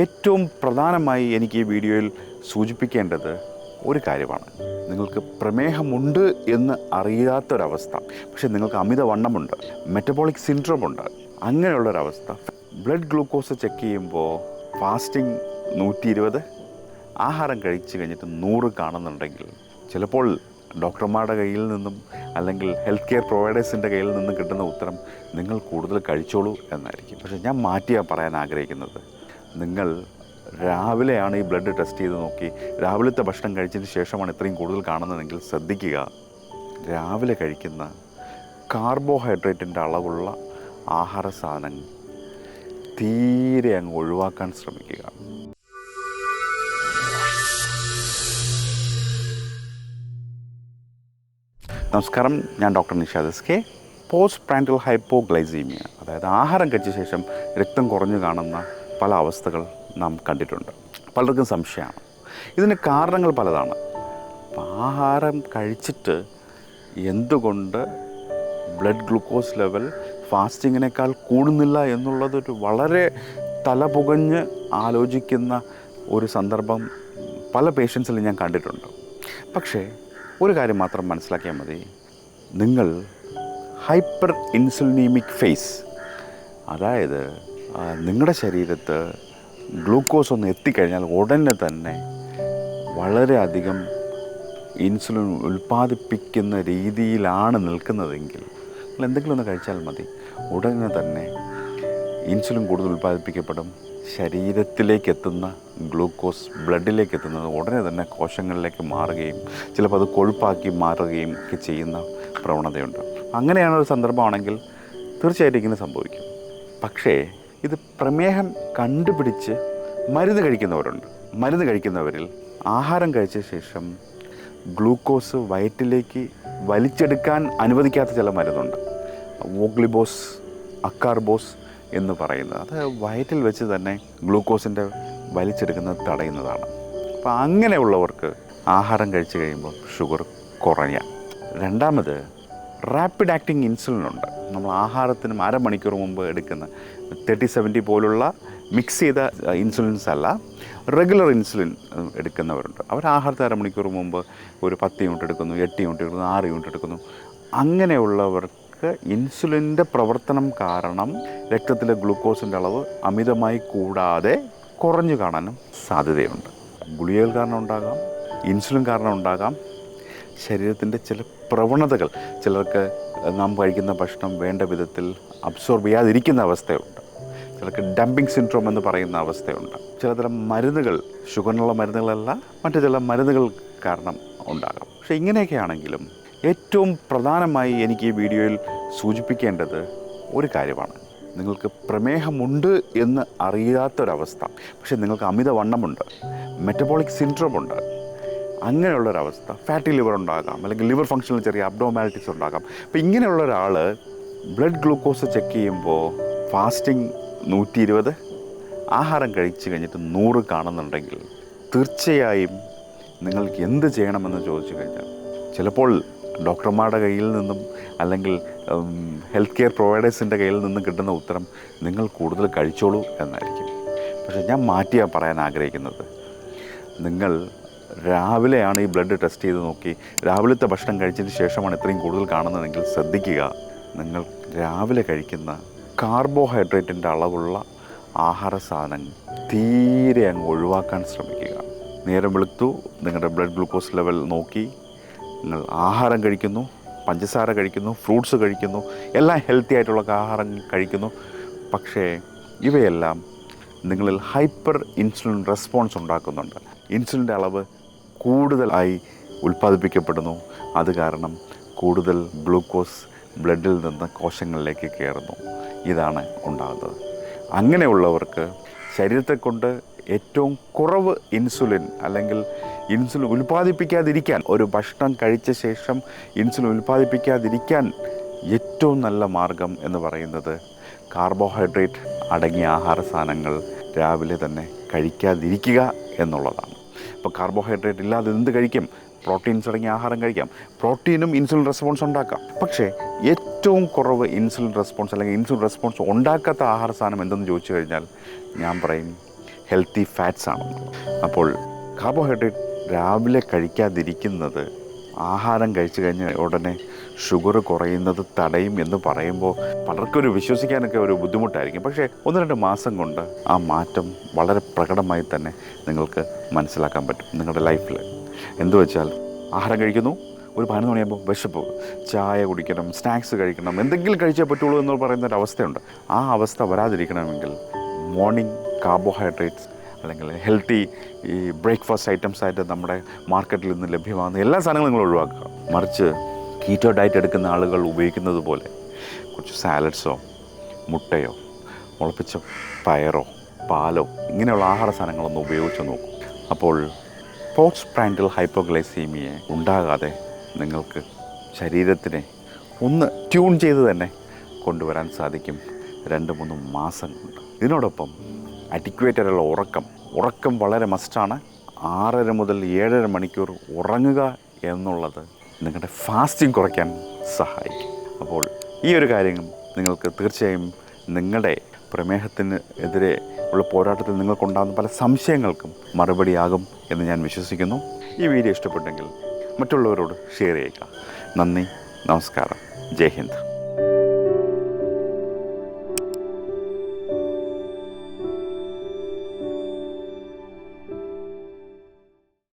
ഏറ്റവും പ്രധാനമായി എനിക്ക് ഈ വീഡിയോയിൽ സൂചിപ്പിക്കേണ്ടത് ഒരു കാര്യമാണ്. നിങ്ങൾക്ക് പ്രമേഹമുണ്ട് എന്ന് അറിയാത്തൊരവസ്ഥ പക്ഷേ നിങ്ങൾക്ക് അമിതവണ്ണമുണ്ട് മെറ്റബോളിക് സിൻഡ്രോം ഉണ്ട് അങ്ങനെയുള്ളൊരവസ്ഥ. ബ്ലഡ് ഗ്ലൂക്കോസ് ചെക്ക് ചെയ്യുമ്പോൾ ഫാസ്റ്റിംഗ് നൂറ്റി ഇരുപത് ആഹാരം കഴിച്ചു കഴിഞ്ഞിട്ട് നൂറ് കാണുന്നുണ്ടെങ്കിൽ ചിലപ്പോൾ ഡോക്ടർമാരുടെ കയ്യിൽ നിന്നും അല്ലെങ്കിൽ ഹെൽത്ത് കെയർ പ്രൊവൈഡേഴ്സിന്റെ കയ്യിൽ നിന്നും കിട്ടുന്ന ഉത്തരം നിങ്ങൾ കൂടുതൽ കഴിച്ചോളൂ എന്നായിരിക്കും. പക്ഷേ ഞാൻ മാറ്റിയാണ് പറയാൻ ആഗ്രഹിക്കുന്നത് നിങ്ങൾ രാവിലെയാണ് ഈ ബ്ലഡ് ടെസ്റ്റ് ചെയ്ത് നോക്കി. രാവിലത്തെ ഭക്ഷണം കഴിച്ചതിന് ശേഷമാണ് ഇത്രയും കൂടുതൽ കാണുന്നതെങ്കിൽ ശ്രദ്ധിക്കുക. രാവിലെ കഴിക്കുന്ന കാർബോഹൈഡ്രേറ്റിന്റെ അളവുള്ള ആഹാര സാധനങ്ങൾ തീരെ അങ്ങ് ഒഴിവാക്കാൻ ശ്രമിക്കുക. നമസ്കാരം. ഞാൻ doctor Nishad S K post prandial hypoglycaemia അതായത് ആഹാരം കഴിച്ച ശേഷം രക്തം കുറഞ്ഞു കാണുന്ന പല അവസ്ഥകൾ നാം കണ്ടിട്ടുണ്ട്. പലർക്കും സംശയമാണ്. ഇതിന് കാരണങ്ങൾ പലതാണ്. ആഹാരം കഴിച്ചിട്ട് എന്തുകൊണ്ട് ബ്ലഡ് ഗ്ലൂക്കോസ് ലെവൽ ഫാസ്റ്റിങ്ങിനേക്കാൾ കൂടുന്നില്ല എന്നുള്ളതൊരു വളരെ തലപുകഞ്ഞ് ആലോചിക്കുന്ന ഒരു സന്ദർഭം പല പേഷ്യൻസിലും ഞാൻ കണ്ടിട്ടുണ്ട്. പക്ഷേ ഒരു കാര്യം മാത്രം മനസ്സിലാക്കിയാൽ മതി. നിങ്ങൾ ഹൈപ്പർ ഇൻസുലിനീമിക് ഫേസ് അതായത് നിങ്ങളുടെ ശരീരത്ത് ഗ്ലൂക്കോസ് ഒന്ന് എത്തിക്കഴിഞ്ഞാൽ ഉടനെ തന്നെ വളരെയധികം ഇൻസുലിൻ ഉൽപ്പാദിപ്പിക്കുന്ന രീതിയിലാണ് നിൽക്കുന്നതെങ്കിൽ നിങ്ങൾ എന്തെങ്കിലും ഒന്ന് കഴിച്ചാൽ മതി. ഉടനെ തന്നെ ഇൻസുലിൻ കൂടുതൽ ഉൽപ്പാദിപ്പിക്കപ്പെടും. ശരീരത്തിലേക്ക് എത്തുന്ന ഗ്ലൂക്കോസ് ബ്ലഡിലേക്ക് എത്തുന്നത് ഉടനെ തന്നെ കോശങ്ങളിലേക്ക് മാറുകയും ചിലപ്പോൾ അത് കൊഴുപ്പാക്കി മാറുകയും ഒക്കെ ചെയ്യുന്ന പ്രവണതയുണ്ട്. അങ്ങനെയാണ് ഒരു സന്ദർഭമാണെങ്കിൽ തീർച്ചയായിട്ടും ഇങ്ങനെ സംഭവിക്കും. പക്ഷേ ഇത് പ്രമേഹം കണ്ടുപിടിച്ച് മരുന്ന് കഴിക്കുന്നവരുണ്ട്. മരുന്ന് കഴിക്കുന്നവരിൽ ആഹാരം കഴിച്ച ശേഷം ഗ്ലൂക്കോസ് വയറ്റിലേക്ക് വലിച്ചെടുക്കാൻ അനുവദിക്കാത്ത ചില മരുന്നുണ്ട്. വോഗ്ലിബോസ് അക്കാർബോസ് എന്ന് പറയുന്നത്. അത് വയറ്റിൽ വെച്ച് തന്നെ ഗ്ലൂക്കോസിന്റെ വലിച്ചെടുക്കുന്നത് തടയുന്നതാണ്. അപ്പോൾ അങ്ങനെയുള്ളവർക്ക് ആഹാരം കഴിച്ചു കഴിയുമ്പോൾ ഷുഗർ കുറഞ്ഞ. രണ്ടാമത് റാപ്പിഡ് ആക്ടിങ് ഇൻസുലിൻ ഉണ്ട്. നമ്മൾ ആഹാരത്തിനും അരമണിക്കൂർ മുമ്പ് എടുക്കുന്ന തേർട്ടി സെവന്റി പോലുള്ള മിക്സ് ചെയ്ത ഇൻസുലിൻസ് അല്ല റെഗുലർ ഇൻസുലിൻ എടുക്കുന്നവരുണ്ട്. അവർ ആഹാരത്തിന് അരമണിക്കൂർ മുമ്പ് ഒരു പത്ത് യൂണിറ്റ് എടുക്കുന്നു എട്ട് യൂണിറ്റ് എടുക്കുന്നു ആറ് യൂണിറ്റ് എടുക്കുന്നു. അങ്ങനെയുള്ളവർക്ക് ഇൻസുലിന്റെ പ്രവർത്തനം കാരണം രക്തത്തിലെ ഗ്ലൂക്കോസിന്റെ അളവ് അമിതമായി കൂടാതെ കുറഞ്ഞു കാണാനും സാധ്യതയുണ്ട്. ഗുളികകൾ കാരണം ഉണ്ടാകാം ഇൻസുലിൻ കാരണം ഉണ്ടാകാം ശരീരത്തിന്റെ ചില പ്രവണതകൾ ചിലർക്ക് നാം കഴിക്കുന്ന ഭക്ഷണം വേണ്ട വിധത്തിൽ അബ്സോർബ് ചെയ്യാതിരിക്കുന്ന അവസ്ഥയുണ്ട്. ചിലർക്ക് ഡംപിങ് സിൻഡ്രോം എന്ന് പറയുന്ന അവസ്ഥയുണ്ട്. ചിലതരം മരുന്നുകൾ ഷുഗറിനുള്ള മരുന്നുകളല്ല മറ്റു ചില മരുന്നുകൾ കാരണം ഉണ്ടാകാം. പക്ഷേ ഇങ്ങനെയൊക്കെ ആണെങ്കിലും ഏറ്റവും പ്രധാനമായി എനിക്ക് ഈ വീഡിയോയിൽ സൂചിപ്പിക്കേണ്ടത് ഒരു കാര്യമാണ്. നിങ്ങൾക്ക് പ്രമേഹമുണ്ട് എന്ന് അറിയാത്തൊരവസ്ഥ. പക്ഷേ നിങ്ങൾക്ക് അമിതവണ്ണമുണ്ട് മെറ്റബോളിക് സിൻഡ്രോം ഉണ്ട്. അങ്ങനെയുള്ളൊരവസ്ഥ ഫാറ്റി ലിവർ ഉണ്ടാകാം അല്ലെങ്കിൽ ലിവർ ഫംഗ്ഷനിൽ ചെറിയ അബ്ഡോമാലിറ്റീസ് ഉണ്ടാകാം. അപ്പോൾ ഇങ്ങനെയുള്ള ഒരാൾ ബ്ലഡ് ഗ്ലൂക്കോസ് ചെക്ക് ചെയ്യുമ്പോൾ ഫാസ്റ്റിംഗ് നൂറ്റി ഇരുപത് ആഹാരം കഴിച്ച് കഴിഞ്ഞിട്ട് നൂറ് കാണുന്നുണ്ടെങ്കിൽ തീർച്ചയായും നിങ്ങൾക്ക് എന്ത് ചെയ്യണമെന്ന് ചോദിച്ചു കഴിഞ്ഞാൽ ചിലപ്പോൾ ഡോക്ടർമാരുടെ കയ്യിൽ നിന്നും അല്ലെങ്കിൽ ഹെൽത്ത് കെയർ പ്രൊവൈഡേഴ്സിന്റെ കയ്യിൽ നിന്നും കിട്ടുന്ന ഉത്തരം നിങ്ങൾ കൂടുതൽ കഴിച്ചോളൂ എന്നായിരിക്കും. പക്ഷേ ഞാൻ മാറ്റിയാണ് പറയാൻ ആഗ്രഹിക്കുന്നത് നിങ്ങൾ രാവിലെയാണ് ഈ ബ്ലഡ് ടെസ്റ്റ് ചെയ്ത് നോക്കി. രാവിലത്തെ ഭക്ഷണം കഴിച്ചതിന് ശേഷമാണ് ഇത്രയും കൂടുതൽ കാണുന്നതെങ്കിൽ ശ്രദ്ധിക്കുക. നിങ്ങൾ രാവിലെ കഴിക്കുന്ന കാർബോഹൈഡ്രേറ്റിന്റെ അളവുള്ള ആഹാര സാധനങ്ങൾ തീരെ അങ്ങ് ഒഴിവാക്കാൻ ശ്രമിക്കുക. നേരം വെളുത്തു നിങ്ങളുടെ ബ്ലഡ് ഗ്ലൂക്കോസ് ലെവൽ നോക്കി. നിങ്ങൾ ആഹാരം കഴിക്കുന്നു പഞ്ചസാര കഴിക്കുന്നു ഫ്രൂട്ട്സ് കഴിക്കുന്നു എല്ലാം ഹെൽത്തി ആയിട്ടുള്ള ആഹാരം കഴിക്കുന്നു. പക്ഷേ ഇവയെല്ലാം നിങ്ങളിൽ ഹൈപ്പർ ഇൻസുലിൻ റെസ്പോൺസ് ഉണ്ടാക്കുന്നുണ്ട്. ഇൻസുലിന്റെ അളവ് കൂടുതലായി ഉൽപ്പാദിപ്പിക്കപ്പെടുന്നു. അത് കാരണം കൂടുതൽ ഗ്ലൂക്കോസ് ബ്ലഡിൽ നിന്ന് കോശങ്ങളിലേക്ക് കയറുന്നു. ഇതാണ് ഉണ്ടാകുന്നത്. അങ്ങനെയുള്ളവർക്ക് ശരീരത്തെ കൊണ്ട് ഏറ്റവും കുറവ് ഇൻസുലിൻ അല്ലെങ്കിൽ ഇൻസുലിൻ ഉൽപ്പാദിപ്പിക്കാതിരിക്കാൻ ഒരു ഭക്ഷണം കഴിച്ച ശേഷം ഇൻസുലിൻ ഉൽപ്പാദിപ്പിക്കാതിരിക്കാൻ ഏറ്റവും നല്ല മാർഗം എന്ന് പറയുന്നത് കാർബോഹൈഡ്രേറ്റ് അടങ്ങിയ ആഹാര സാധനങ്ങൾ രാവിലെ തന്നെ കഴിക്കാതിരിക്കുക എന്നുള്ളതാണ്. ഇപ്പോൾ കാർബോഹൈഡ്രേറ്റ് ഇല്ലാതെ എന്ത് കഴിക്കും? പ്രോട്ടീൻസ് അടങ്ങിയ ആഹാരം കഴിക്കാം. പ്രോട്ടീനും ഇൻസുലിൻ റെസ്പോൺസ് ഉണ്ടാക്കാം. പക്ഷേ ഏറ്റവും കുറവ് ഇൻസുലിൻ റെസ്പോൺസ് അല്ലെങ്കിൽ ഇൻസുലിൻ റെസ്പോൺസ് ഉണ്ടാക്കാത്ത ആഹാര സാധനം എന്തെന്ന് ചോദിച്ചു കഴിഞ്ഞാൽ ഞാൻ പറയും ഹെൽത്തി ഫാറ്റ്സ് ആണ്. അപ്പോൾ കാർബോഹൈഡ്രേറ്റ് രാവിലെ കഴിക്കാതിരിക്കുന്നത് ആഹാരം കഴിച്ചു കഴിഞ്ഞ ഉടനെ ഷുഗർ കുറയുന്നത് തടയും എന്ന് പറയുമ്പോൾ പലർക്കും ഒരു വിശ്വസിക്കാനൊക്കെ ഒരു ബുദ്ധിമുട്ടായിരിക്കും. പക്ഷേ ഒന്ന് രണ്ട് മാസം കൊണ്ട് ആ മാറ്റം വളരെ പ്രകടമായി തന്നെ നിങ്ങൾക്ക് മനസ്സിലാക്കാൻ പറ്റും നിങ്ങളുടെ ലൈഫിൽ എന്തു വെച്ചാൽ ആഹാരം കഴിക്കുന്നു ഒരു പതിനൊന്ന് മണിയാകുമ്പോൾ വിശപ്പ് ചായ കുടിക്കണം സ്നാക്സ് കഴിക്കണം എന്തെങ്കിലും കഴിച്ചേ പറ്റുള്ളൂ എന്ന് പറയുന്ന ഒരു അവസ്ഥയുണ്ട്. ആ അവസ്ഥ വരാതിരിക്കണമെങ്കിൽ മോർണിംഗ് കാർബോഹൈഡ്രേറ്റ്സ് അല്ലെങ്കിൽ ഹെൽത്തി ഈ ബ്രേക്ക്ഫാസ്റ്റ് ഐറ്റംസ് ആയിട്ട് നമ്മുടെ മാർക്കറ്റിൽ നിന്ന് ലഭ്യമാകുന്ന എല്ലാ സാധനങ്ങളും നിങ്ങൾ ഒഴിവാക്കുക. മറിച്ച് കീറ്റോ ഡയറ്റ് എടുക്കുന്ന ആളുകൾ ഉപയോഗിക്കുന്നത് പോലെ കുറച്ച് സാലഡ്സോ മുട്ടയോ മുളപ്പിച്ച പയറോ പാലോ ഇങ്ങനെയുള്ള ആഹാര സാധനങ്ങളൊന്നും ഉപയോഗിച്ച് നോക്കും. അപ്പോൾ പോസ്റ്റ് പ്രാൻഡൽ ഹൈപ്പോഗ്ലൈസീമിയെ ഉണ്ടാകാതെ നിങ്ങൾക്ക് ശരീരത്തിനെ ഒന്ന് ട്യൂൺ ചെയ്ത് തന്നെ കൊണ്ടുവരാൻ സാധിക്കും രണ്ട് മൂന്ന് മാസം കൊണ്ട് ഇതിനോടൊപ്പം അഡിക്വേറ്റ് ആയിട്ടുള്ള ഉറക്കം. ഉറക്കം വളരെ മസ്റ്റാണ്. ആറര മുതൽ ഏഴര മണിക്കൂർ ഉറങ്ങുക എന്നുള്ളത് നിങ്ങളുടെ ഫാസ്റ്റിംഗ് കുറയ്ക്കാൻ സഹായിക്കും. അപ്പോൾ ഈ ഒരു കാര്യം നിങ്ങൾക്ക് തീർച്ചയായും നിങ്ങളുടെ പ്രമേഹത്തിന് എതിരെ ഉള്ള പോരാട്ടത്തിൽ നിങ്ങൾക്കുണ്ടാകുന്ന പല സംശയങ്ങൾക്കും മറുപടിയാകും എന്ന് ഞാൻ വിശ്വസിക്കുന്നു. ഈ വീഡിയോ ഇഷ്ടപ്പെട്ടെങ്കിൽ മറ്റുള്ളവരോട് ഷെയർ ചെയ്യുക. നന്ദി നമസ്കാരം. ജയ് ഹിന്ദ്.